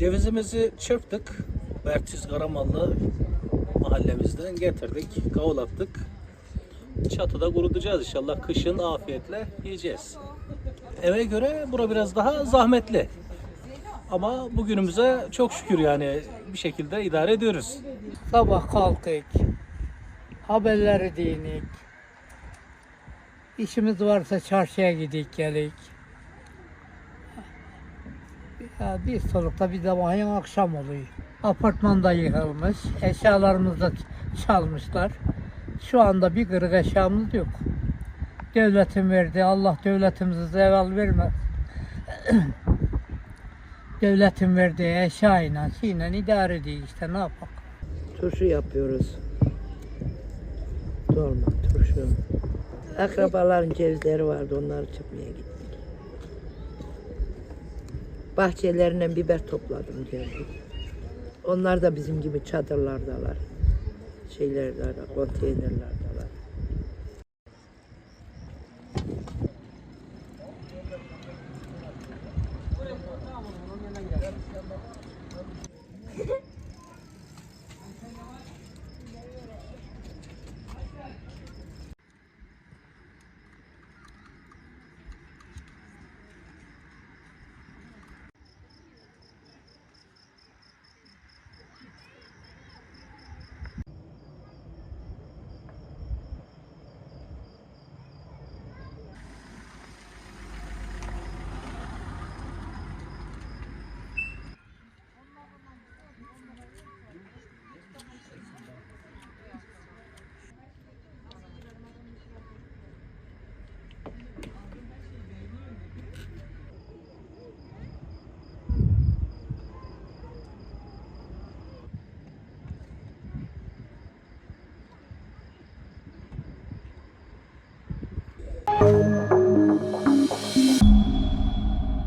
Cevizimizi çırptık. Berksiz Karamallı mahallemizden getirdik, kavlattık. Çatıda kurutacağız inşallah. Kışın afiyetle yiyeceğiz. Eve göre bura biraz daha zahmetli. Ama bugünümüze çok şükür yani bir şekilde idare ediyoruz. Sabah kalkık, haberleri dinik, işimiz varsa çarşıya gidik gelik. Ya bir solukta bir de vahyin akşam oluyor. Apartmanda yıkılmış, eşyalarımızı da çalmışlar. Şu anda bir kırık eşyamız yok. Devletin verdi, Allah devletimizi zeval vermez. Devletin verdiği eşyayla, şeyle idare ediyor işte ne yapalım. Turşu yapıyoruz. Dolma, turşu. Akrabaların cevizleri vardı, onları çıkmaya gittik. Bahçelerinden biber topladım geldim. Onlar da bizim gibi çadırlardalar. Şeylerdeler, konteynerlerdeler.